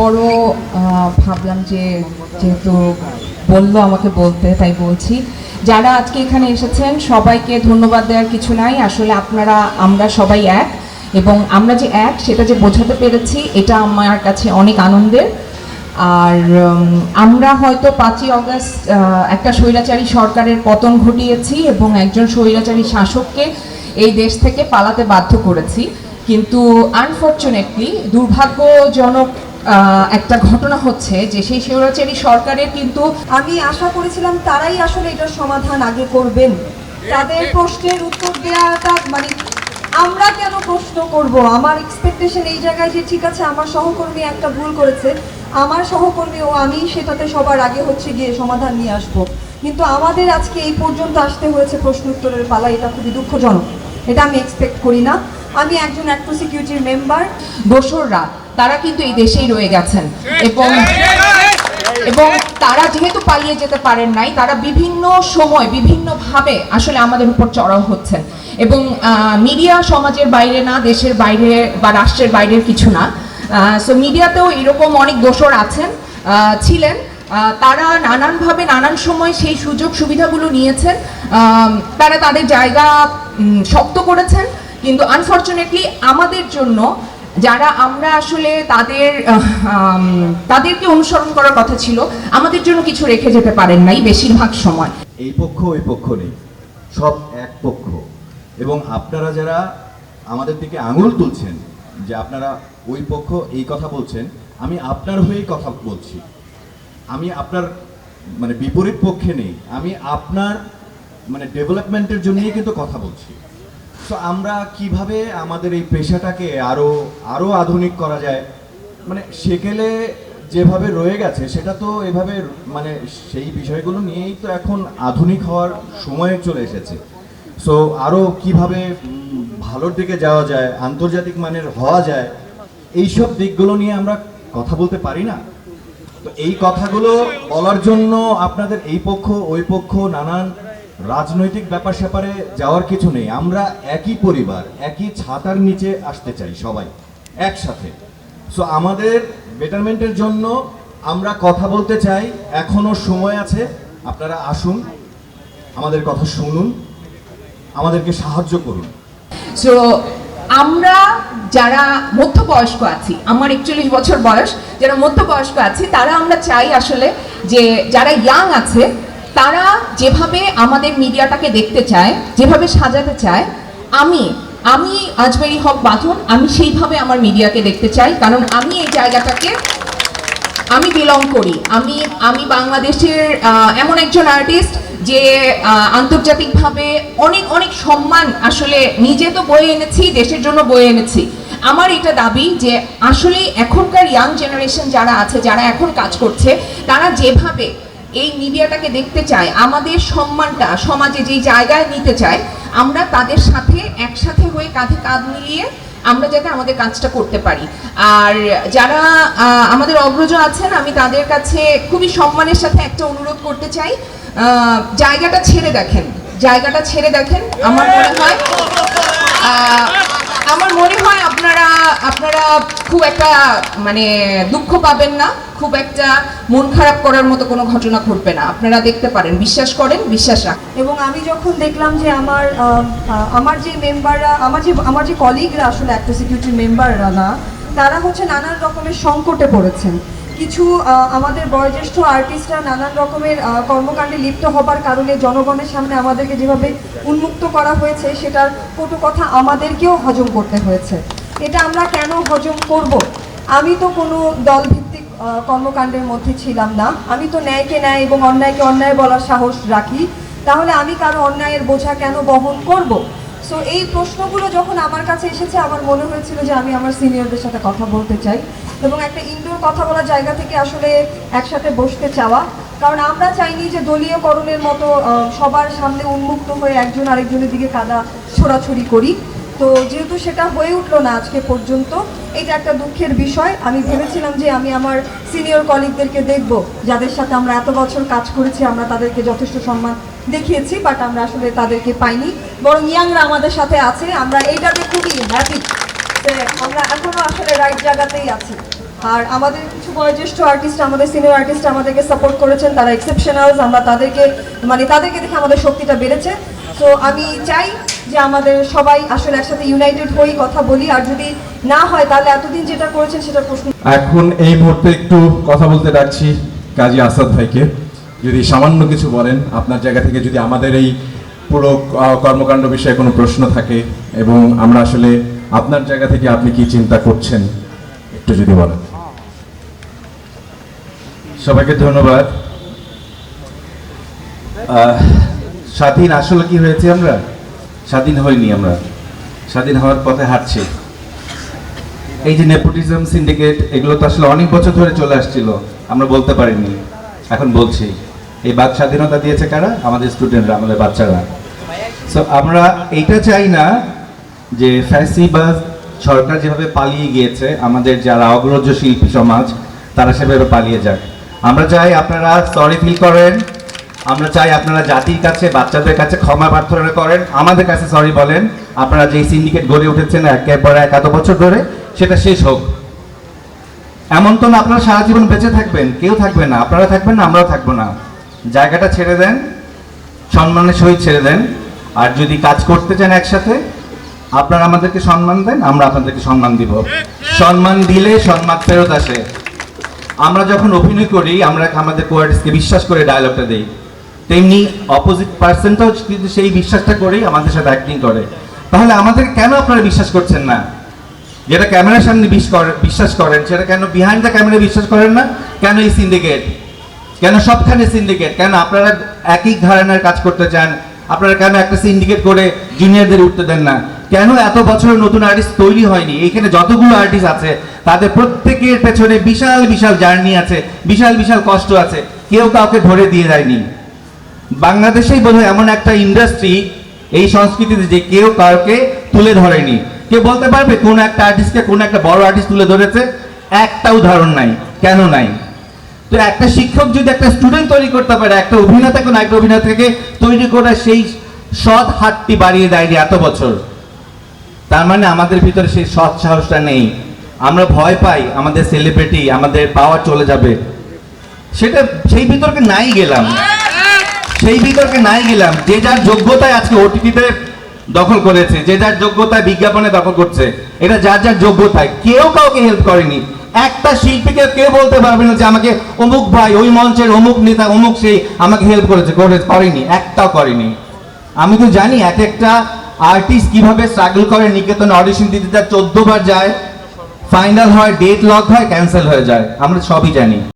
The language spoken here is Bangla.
আহ, ভাবলাম যে যেহেতু বলল আমাকে বলতে তাই বলছি। যারা আজকে এখানে এসেছেন সবাইকে ধন্যবাদ দেওয়ার কিছু নাই। আসলে আপনারা আমরা সবাই এক। এবং আমরা যে এক সেটা যে বোঝাতে পেরেছি এটা আমার কাছে অনেক আনন্দের। আর আমরা হয়তো পাঁচই অগস্ট একটা স্বৈরাচারী সরকারের পতন ঘটিয়েছি এবং একজন স্বৈরাচারী শাসককে এই দেশ থেকে পালাতে বাধ্য করেছি। কিন্তু আনফর্চুনেটলি দুর্ভাগ্যজনক একটা ঘটনা হচ্ছে যে সেই স্বৈরাচারী সরকারের কিন্তু আমি আশা করেছিলাম তারাই আসলে এটার সমাধান আগে করবেন। তাদের প্রশ্নের উত্তর দেওয়াটা মানে আমরা কেন প্রশ্ন করব? আমার এক্সপেকটেশন এই জায়গায় যে ঠিক আছে, আমার সহকর্মী একটা ভুল করেছে, আমার সহকর্মী ও আমি সেটাতে সবার আগে হচ্ছে গিয়ে সমাধান নিয়ে আসব। কিন্তু আমাদের আজকে এই পর্যন্ত আসতে হয়েছে প্রশ্ন উত্তরের পালা, এটা খুবই দুঃখজনক। এটা আমি এক্সপেক্ট করি না। আমি একজন প্রসিকিউটিভ মেম্বার দোসররা তারা কিন্তু এই দেশেই রয়ে গেছেন। এবং এবং তারা যেহেতু পালিয়ে যেতে পারেন নাই তারা বিভিন্ন সময় বিভিন্নভাবে আসলে আমাদের উপর চড়াও হচ্ছেন। এবং মিডিয়া সমাজের বাইরে না দেশের বাইরে বা রাষ্ট্রের বাইরের কিছু না। সো মিডিয়াতেও এরকম অনেক দোসর আছেন আহ, ছিলেন। আহ, তারা নানানভাবে নানান সময় সেই সুযোগ সুবিধাগুলো নিয়েছেন। তারা তাদের জায়গা উম, শক্ত করেছেন। কিন্তু আনফর্চুনেটলি আমাদের জন্য যারা আমরা আসলে তাদের তাদেরকে অনুসরণ করার কথা ছিল, আমাদের জন্য কিছু রেখে যেতে পারেন নাই বেশিরভাগ সময়। এই পক্ষ, ওই পক্ষ নেই। সব এক পক্ষ। এবং আপনারা যারা আমাদের দিকে আঙুল তুলছেন যে আপনারা ওই পক্ষ এই কথা বলছেন, আমি আপনার হয়েই কথা বলছি। আমি আপনার মানে বিপরীত পক্ষে নেই। আমি আপনার মানে ডেভেলপমেন্টের জন্যই কিন্তু কথা বলছি। তো আমরা কীভাবে আমাদের এই পেশাটাকে আরও আরও আধুনিক করা যায়? মানে সেকেলে যেভাবে রয়ে গেছে, সেটা তো এভাবে মানে সেই বিষয়গুলো নিয়েই তো এখন আধুনিক হওয়ার সময় চলে এসেছে। সো আরও কীভাবে ভালোর দিকে যাওয়া যায়, আন্তর্জাতিক মানের হওয়া যায়, এইসব দিকগুলো নিয়ে আমরা কথা বলতে পারি না। তো এই কথাগুলো বলার জন্য আপনাদের এই পক্ষ, ওই পক্ষ, নানান রাজনৈতিক ব্যাপার স্যাপারে যাওয়ার কিছু নেই। আমরা একই পরিবার, একই ছাতার নিচে আসতে চাই সবাই, একসাথে। সো আমাদের বেটারমেন্টের জন্য আমরা কথা বলতে চাই। এখনও সময় আছে। আপনারা আসুন, আমাদের কথা শুনুন, আমাদেরকে সাহায্য করুন। সো আমরা যারা মধ্যবয়স্ক আছি, আমার একচল্লিশ বছর বয়স, যারা মধ্যবয়স্ক আছি, তারা আমরা চাই আসলে যে, যারা ইয়াং আছে তারা যেভাবে আমাদের মিডিয়াটাকে দেখতে চায়, যেভাবে সাজাতে চায়, আমি আমি আজমেরি হক বাঁধন, আমি সেইভাবে আমার মিডিয়াকে দেখতে চাই, কারণ আমি এই জায়গাটাকে, আমি বিলং করি। আমি আমি বাংলাদেশের এমন একজন আর্টিস্ট যে আন্তর্জাতিকভাবে অনেক অনেক সম্মান আসলে নিজে তো বয়ে এনেছি, দেশের জন্য বয়ে এনেছি। আমার এটা দাবি যে, আসলে এখনকার ইয়াং জেনারেশন যারা আছে, যারা এখন কাজ করছে, তারা যেভাবে এই মিডিয়াটাকে দেখতে চায়, আমাদের সম্মানটা সমাজে যেই জায়গায় নিতে চায়, আমরা তাদের সাথে একসাথে হয়ে কাঁধে কাঁধ মিলিয়ে আমরা যাতে আমাদের কাজটা করতে পারি। আর যারা আমাদের অগ্রজ আছেন, আমি তাদের কাছে খুবই সম্মানের সাথে একটা অনুরোধ করতে চাই। জায়গাটা ছেড়ে দেখেন, জায়গাটা ছেড়ে দেখেন, আমার মনে হয়। আমার মনে হয় আপনারা আপনারা খুব একটা মানে দুঃখ পাবেন না। খুব একটা মন খারাপ করার মতো কোনো ঘটনা ঘটবে না। আপনারা দেখতে পারেন, বিশ্বাস করেন, বিশ্বাস রাখেন। এবং আমি যখন দেখলাম যে আমার আমার যে মেম্বাররা, আমার যে আমার যে কলিগরা আসলে একটা সিকিউরিটি মেম্বাররা না, তারা হচ্ছে নানান রকমের সংকটে পড়েছেন। কিছু আমাদের বয়োজ্যেষ্ঠ আর্টিস্টরা নানান রকমের কর্মকাণ্ডে লিপ্ত হবার কারণে জনগণের সামনে আমাদেরকে যেভাবে উন্মুক্ত করা হয়েছে, সেটার কটু কথা আমাদেরকেও হজম করতে হয়েছে। এটা আমরা কেন হজম করব? আমি তো কোনো দলভিত্তিক কর্মকাণ্ডের মধ্যে ছিলাম না। আমি তো ন্যায়কে ন্যায় এবং অন্যায়কে অন্যায় বলার সাহস রাখি। তাহলে আমি কারও অন্যায়ের বোঝা কেন বহন করব? সো এই প্রশ্নগুলো যখন আমার কাছে এসেছে, আমার মনে হয়েছিল যে আমি আমার সিনিয়রদের সাথে কথা বলতে চাই এবং একটা ইনডোর কথা বলার জায়গা থেকে আসলে একসাথে বসতে চাওয়া। কারণ আমরা চাইনি যে দলীয়করণের মতো সবার সামনে উন্মুক্ত হয়ে একজন আরেকজনের দিকে কাদা ছোড়াছড়ি করি। তো যেহেতু সেটা হয়ে উঠল না আজকে পর্যন্ত, এটা একটা দুঃখের বিষয়। আমি ভেবেছিলাম যে আমি আমার সিনিয়র কলিগদেরকে দেখব, যাদের সাথে আমরা এত বছর কাজ করেছি, আমরা তাদেরকে যথেষ্ট সম্মান দেখিয়েছি বাট আমরা আসলে তাদেরকে পাইনি। বরং ইয়াংরা আমাদের সাথে আছে, আমরা এইটাতে খুবই হ্যাপি আমরা এখনও আসলে রাইট জায়গাতেই আছি। আর আমাদের কিছু বয়োজ্যেষ্ঠ আর্টিস্ট আমাদের সিনিয়র আর্টিস্ট আমাদেরকে সাপোর্ট করেছেন, তারা এক্সেপশনালস আমরা তাদেরকে মানে তাদেরকে দেখে আমাদের শক্তিটা বেড়েছে। তো আমি চাই যে আমাদের সবাই আসলে একসাথে ইউনাইটেড হই কথা বলি। আর যদি না হয়, তাহলে এতদিন যেটা করেছেন সেটা প্রশ্ন। এখন এই মুহূর্তে একটু কথা বলতে ডাকছি কাজী আসাদ ভাইকে। যদি সামান্য কিছু বলেন, আপনার জায়গা থেকে যদি আমাদের এই পুরো কর্মকাণ্ড বিষয়ে কোনো প্রশ্ন থাকে এবং আমরা আসলে আপনার জায়গা থেকে আপনি কি চিন্তা করছেন, একটু যদি বলেন। সবাইকে ধন্যবাদ। স্বাধীন আসলে কি হয়েছে আমরা? স্বাধীন হইনি আমরা। স্বাধীন হওয়ার পথে হাঁটছি। এই যে নেপোটিজম, সিন্ডিকেট, এগুলো তো আসলে অনেক বছর ধরে চলে আসছিল। আমরা বলতে পারিনি। এখন বলছি, এই বাক স্বাধীনতা দিয়েছে কারা? আমাদের স্টুডেন্টরা, আমাদের বাচ্চারা। সো আমরা এইটা চাই না যে ফ্যাসিবাজ সরকার যেভাবে পালিয়ে গিয়েছে, আমাদের যারা অগ্রজ শিল্পী সমাজ, তারা সেভাবে পালিয়ে যাক। আমরা চাই আপনারা সরি ফিল করেন। আমরা চাই আপনারা জাতির কাছে, বাচ্চাদের কাছে ক্ষমা প্রার্থনা করেন। আমাদের কাছে সরি বলেন, আপনারা যে সিন্ডিকেট গড়ে উঠেছেন একের পর এক এত বছর ধরে, সেটা শেষ হোক। এমন তো না আপনারা সারা জীবন বেঁচে থাকবেন, কেউ থাকবে না, আপনারা থাকবেন না, আমরাও থাকব না। জায়গাটা ছেড়ে দেন, সম্মানের সহিত ছেড়ে দেন, আর যদি কাজ করতে চান একসাথে, আপনারা আমাদেরকে সম্মান দেন, আমরা আপনাদেরকে সম্মান দিব। সম্মান দিলে সম্মান ফেরত আসে। আমরা যখন অভিনয় করি, আমরা আমাদের কোয়ার্টিসকে বিশ্বাস করে ডায়লগটা দেই। তেমনি অপোজিট পার্সনটাও কিন্তু সেই বিশ্বাসটা করেই আমাদের সাথে অ্যাক্টিং করে, তাহলে আমাদের কেন আপনারা বিশ্বাস করছেন না? যেটা ক্যামেরার সামনে বিশ- বিশ্বাস করেন, সেটা কেন বিহাইন্ড দ্য ক্যামেরা বিশ্বাস করেন না? কেন এই সিন্ডিকেট কেন সবখানে সিন্ডিকেট কেন আপনারা একই ধারণার কাজ করতে চান? আপনারা কেন একটা সিন্ডিকেট করে জুনিয়রদের উঠতে দেন না? কেন এত বছরের নতুন আর্টিস্ট তৈরি হয়নি? এইখানে যতগুলো আর্টিস্ট আছে, তাদের প্রত্যেকের পেছনে বিশাল বিশাল জার্নি আছে, বিশাল বিশাল কষ্ট আছে। কেউ কাউকে ধরে দিয়ে দেয়নি বাংলাদেশেই বোধহয় এমন একটা ইন্ডাস্ট্রি এই সংস্কৃতিতে যে কেউ কাউকে তুলে ধরেনি। কেউ বলতে পারবে কোন একটা আর্টিস্টকে কোন একটা বড় আর্টিস্ট তুলে ধরেছে, একটা উদাহরণ নাই, কেন নাই? তো একটা শিক্ষক যদি একটা স্টুডেন্ট তৈরি করতে পারে, একটা অভিনেতা কোন একটা অভিনেতাকে তৈরি করার সেই সৎ হাতটি বাড়িয়ে দেয়নি এত বছর। তার মানে আমাদের ভিতরে সেই সৎ সাহসটা নেই। আমরা ভয় পাই, আমাদের সেলিব্রিটি আমাদের পাওয়ার চলে যাবে। সেটা সেই বিতর্কে নাই গেলাম। সেই বিতর্কে নাই গেলাম। যে যার যোগ্যতায় আজকে ওটিটিতে দখল করেছে, যে যার যোগ্যতায় বিজ্ঞাপনে দখল করছে, এটা যার যার যোগ্যতায়। কেউ কাউকে হেল্প করেনি। একটা শিল্পীকে কেউ বলতে পারবে না যে আমাকে অমুক ভাই, ওই মঞ্চের অমুক নেতা, অমুক সেই আমাকে হেল্প করেছে, করে- করেনি, একটাও করেনি। আমি তো জানি এক একটা আর্টিস্ট কীভাবে স্ট্রাগল করে, নিকেতন অডিশন দিতে যায় চোদ্দ বার যায় ফাইনাল হয় ডেট লক হয় ক্যান্সেল হয়ে যায়। আমরা সবই জানি।